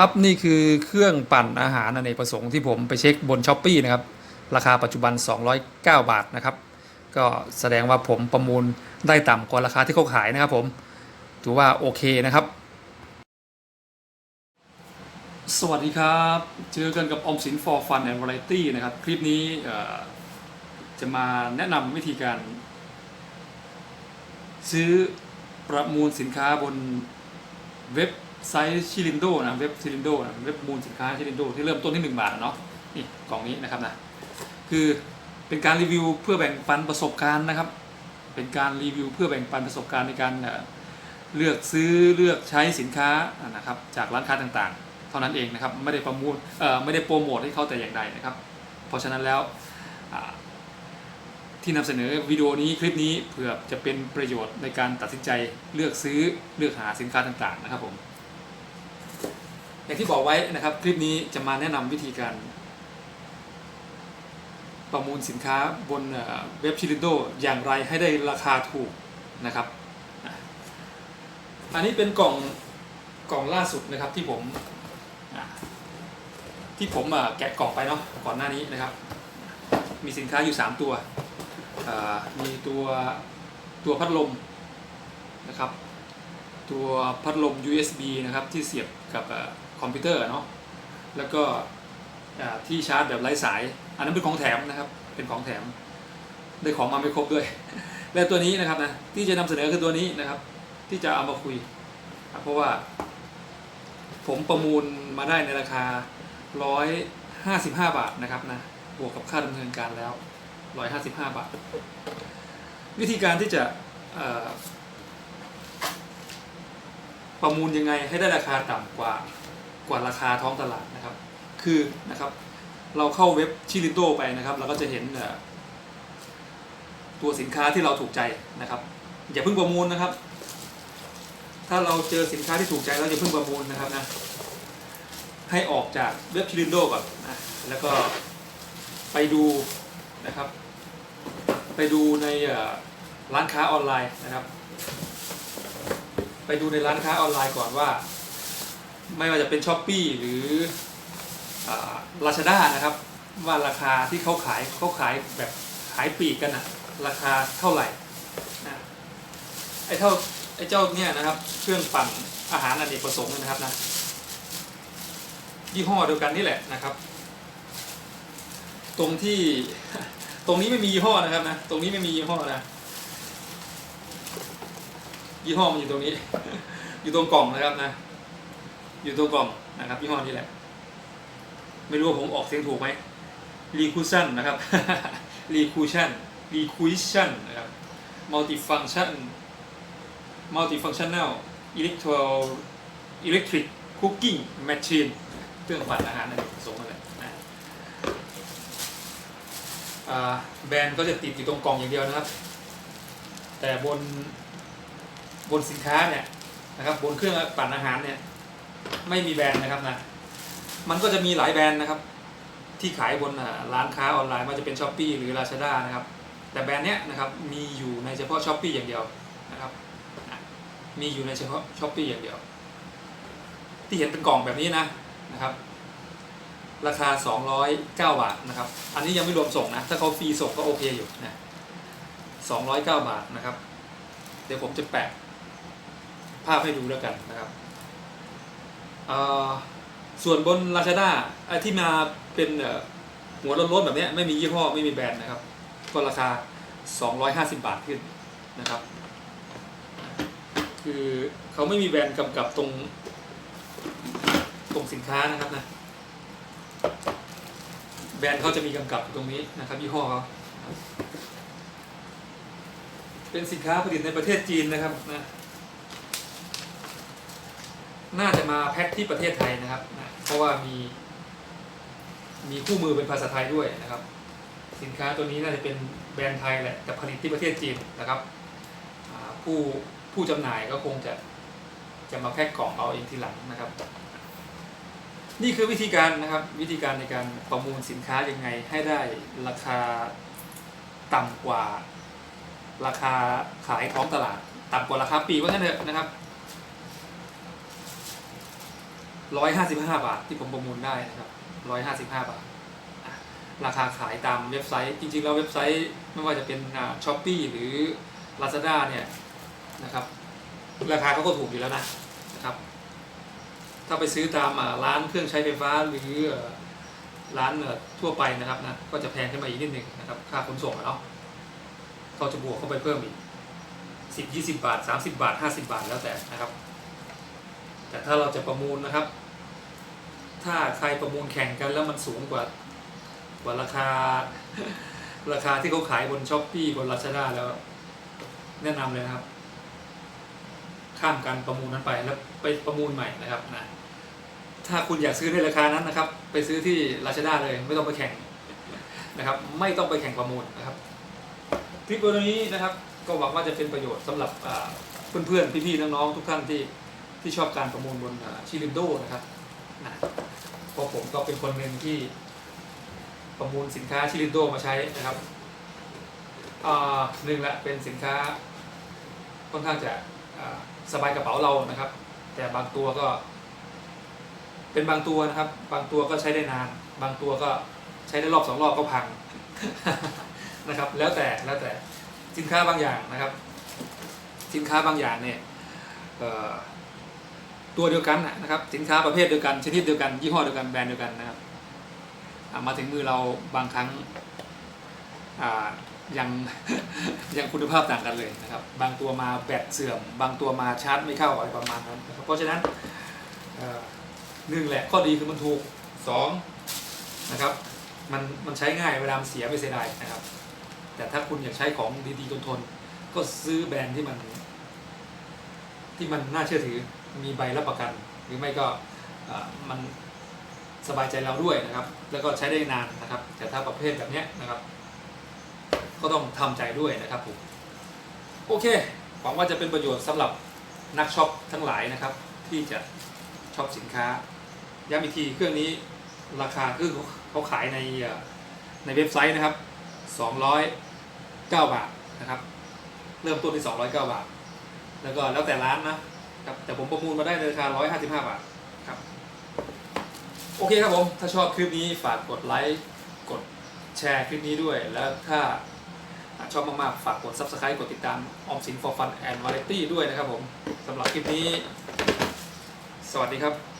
ครับนี่คือเครื่องปั่นอาหารอเนกประสงค์ที่ผมไปเช็คบนช้อปปีนะครับ ราคาปัจจุบัน 209 บาทนะครับ ก็แสดงว่าผมประมูลได้ต่ำกว่าราคาที่เขาขายนะครับผมถือว่าโอเคนะครับ สวัสดีครับ เจอกันกับอมสิน for fun and variety นะครับ คลิปนี้จะมาแนะนำวิธีการ ซื้อประมูลสินค้าบนเว็บ ไซต์ชิลินโดนะเว็บชิลินโดนะเว็บมูลสินค้าชิลินโดที่เริ่มต้นที่ 1 บาทเนาะนี่กล่องนี้นะครับนะคือเป็นการรีวิวเพื่อแบ่งปันประสบการณ์นะครับ เป็นการรีวิวเพื่อแบ่งปันประสบการณ์ในการเลือกซื้อเลือกใช้สินค้านะครับจากร้านค้าต่างๆ เท่านั้นเองนะครับไม่ได้ประมูลเอ่อไม่ได้โปรโมทให้เขาแต่อย่างใดนะครับ เพราะฉะนั้นแล้วที่นำเสนอวิดีโอนี้คลิปนี้เพื่อจะเป็นประโยชน์ในการตัดสินใจเลือกซื้อเลือกหาสินค้าต่างๆนะครับผม อย่างที่บอกไว้นะครับ คลิปนี้จะมาแนะนำวิธีการ ประมูลสินค้าบนเว็บชิลินโดอย่างไรให้ได้ราคาถูกนะครับ อันนี้เป็นกล่องกล่องล่าสุดนะครับที่ผมที่ผมแกะกล่องไปเนาะก่อนหน้านี้นะครับ มีสินค้าอยู่ 3 ตัว มีตัวตัวพัดลมนะครับ ตัวพัดลม USB นะครับที่เสียบกับ คอมพิวเตอร์เนาะแล้วก็ที่ชาร์จแบบไร้สาย อันนั้นเป็นของแถมนะครับ เป็นของแถม ได้ของมาไม่ครบด้วย และตัวนี้นะครับนะที่จะนำเสนอคือตัวนี้นะครับ ที่จะเอามาคุย เพราะว่า ผมประมูลมาได้ในราคา 155 บาทนะครับนะบวกกับค่าดำเนินการแล้ว 155 บาท วิธีการที่จะประมูลยังไงให้ได้ราคาต่ำกว่า กว่าราคาท้องตลาดนะครับ คือนะครับเราเข้าเว็บชิลิโตไปนะครับเราก็จะเห็นตัวสินค้าที่เราถูกใจนะครับ อย่าเพิ่งประมูลนะครับ ถ้าเราเจอสินค้าที่ถูกใจเราอย่าเพิ่งประมูลนะครับนะให้ออกจากเว็บชิลินโดก่อนนะแล้วก็ไปดูนะครับ ไปดูในร้านค้าออนไลน์นะครับ ไปดูในร้านค้าออนไลน์ก่อนว่า ไม่ว่าจะเป็นช้อปปีหรือลาซาด้านะครับ ว่าราคาที่เขาขายเขาขายแบบขายปีกกันอะราคาเท่าไหร่นะไอ้เท่าไอ้เจ้าเนี่ยนะครับ เครื่องปั่นอาหารอเนกประสงค์นะครับนะยี่ห้อเดียวกันนี่แหละนะครับ ตรงที่ตรงนี้ไม่มียี่ห้อนะครับนะตรงนี้ไม่มียี่ห้อนะยี่ห้อมันอยู่ตรงนี้ อยู่ตรงกล่องนะครับนะ อยู่ตรงกล่องนะครับยี่ห้อนี้แหละ ไม่รู้ว่าผมออกเสียงถูกไหมรีคูชั่นนะครับรีคูชั่นรีคูชั่นนะครับ multifunction multifunctional electro electric cooking machine เครื่องปั่นอาหารนั่นเองส่งมาเลยนะแบรนด์ก็จะติดอยู่ตรงกล่องอย่างเดียวนะครับ แต่บนบนสินค้าเนี่ยนะครับบนเครื่องปั่นอาหารเนี่ย ไม่มีแบรนด์นะครับนะ มันก็จะมีหลายแบรนด์นะครับ ที่ขายบนร้านค้าออนไลน์มันจะเป็น s h อ p e e หรือ Lazada นะครับ แต่แบรนด์เนี้ยนะครับมีอยู่ในเฉพาะ s h อ p e e อย่างเดียวนะครับ มีอยู่ในเฉพาะ s h อ p e e อย่างเดียว ที่เห็นเป็นกล่องแบบนี้นะนะครับ ราคา 209 บาทนะครับ อันนี้ยังไม่รวมส่งนะ ถ้าเขาฟรีส่งก็โอเคอยู่นะ209 บาทนะครับ เดี๋ยวผมจะแปะภาพให้ดูแล้วกันนะครับ ส่วนบน Lazada ไอ้ที่มาเป็นหัวล้นๆแบบนี้ไม่มียี่ห้อไม่มีแบรนด์นะครับ ก็ราคา 250 บาทขึ้นนะครับ คือเขาไม่มีแบรนด์กำกับตรงตรงสินค้านะครับนะแบรนด์เขาจะมีกำกับตรงนี้นะครับยี่ห้อเขาเป็นสินค้าผลิตในประเทศจีนนะครับนะ น่าจะมาแพ็คที่ประเทศไทยนะครับนะเพราะว่ามีมีคู่มือเป็นภาษาไทยด้วยนะครับ สินค้าตัวนี้น่าจะเป็นแบรนด์ไทยแหละแต่ผลิตที่ประเทศจีนนะครับผู้ผู้จำหน่ายก็คงจะจะมาแพ็คกล่องเอาเองทีหลังนะครับ นี่คือวิธีการนะครับวิธีการในการประมูลสินค้ายังไงให้ได้ราคาต่ำกว่า ราคาขายท้องตลาด ต่ำกว่าราคาปีว่างั้นเถอะนะครับ 155บห้าบาทที่ผมประมูลได้นะครับ155บห้าทอะราคาขายตามเว็บไซต์ จริงๆ แล้วเว็บไซต์ไม่ว่าจะเป็นช้อปปี้หรือ Lazada เนี่ยนะครับ ราคาเขาก็ถูกอยู่แล้วนะนะครับ ถ้าไปซื้อตามร้านเครื่องใช้ไฟฟ้าหรือร้านเอ่อทั่วไปนะครับนะก็จะแพงขึ้นมาอีกนิดหนึ่งนะครับ ค่าขนส่งเนาะเขาจะบวกเข้าไปเพิ่มอีกสิบยี่สิบาทสามสิบาทห้าสิบาทแล้วแต่นะครับ แต่ถ้าเราจะประมูลนะครับ ถ้าใครประมูลแข่งกันแล้วมันสูงกว่ากว่าราคา ราคาที่เขาขายบนช้อปปี้บนลาซาด้าแล้ว แนะนำเลยนะครับ ข้ามการประมูลนั้นไปแล้วไปประมูลใหม่นะครับนะถ้าคุณอยากซื้อในราคานั้นนะครับ ไปซื้อที่ลาซาด้าเลย ไม่ต้องไปแข่งนะครับ ไม่ต้องไปแข่งประมูลนะครับคลิปวิดีโอนี้นะครับ ก็หวังว่าจะเป็นประโยชน์สำหรับเพื่อนๆพี่ๆน้องๆทุกท่านที่ที่ชอบการประมูลบนชิลินโดนะครับนะ เพราะผมก็เป็นคนหนึ่งที่ประมูลสินค้าชิลิโดมาใช้นะครับหนึ่งละเป็นสินค้าค่อนข้างจะสบายกระเป๋าเรานะครับ แต่บางตัวก็ เป็นบางตัวนะครับ บางตัวก็ใช้ได้นาน บางตัวก็ใช้ได้รอบสองรอบก็พังนะครับ แล้วแต่แล้วแต่สินค้าบางอย่างนะครับ สินค้าบางอย่างเนี่ย ตัวเดียวกันนะครับสินค้าประเภทเดียวกันชนิดเดียวกันยี่ห้อเดียวกันแบรนด์เดียวกันนะครับมาถึงมือเราบางครั้งยังยังคุณภาพต่างกันเลยนะครับ บางตัวมาแบตเสื่อม บางตัวมาชาร์จไม่เข้าอะไรประมาณนั้นเพราะฉะนั้นหนึ่งแหละข้อดีคือมันถูกสองนะครับมันมันใช้ง่ายเวลาเสียไม่เสียดายนะครับ แต่ถ้าคุณอยากใช้ของดีๆทนทนๆก็ซื้อแบรนด์ที่มัน ที่มันน่าเชื่อถือ มีใบรับประกัน หรือไม่ก็มันสบายใจเราด้วยนะครับ แล้วก็ใช้ได้นานนะครับ แต่ถ้าประเภทแบบนี้นะครับ ก็ต้องทำใจด้วยนะครับผมโอเคหวังว่าจะเป็นประโยชน์สำหรับนักช็อปทั้งหลายนะครับ ที่จะช็อปสินค้าย้ำอีกทีเครื่องนี้ราคาคือเขาขายในในเว็บไซต์นะครับ 209 บาทนะครับ เริ่มต้นที่ 209 บาท แล้วก็แล้วแต่ร้านนะ ครับแต่ผมประมูลมาได้ในราคา 155 บาทครับ โอเคครับผม ถ้าชอบคลิปนี้ฝากกดไลค์ กดแชร์คลิปนี้ด้วย แล้วถ้าชอบมากๆ ฝากกด Subscribe กดติดตามออมสิน for fun and variety ด้วยนะครับผมสำหรับคลิปนี้ สวัสดีครับ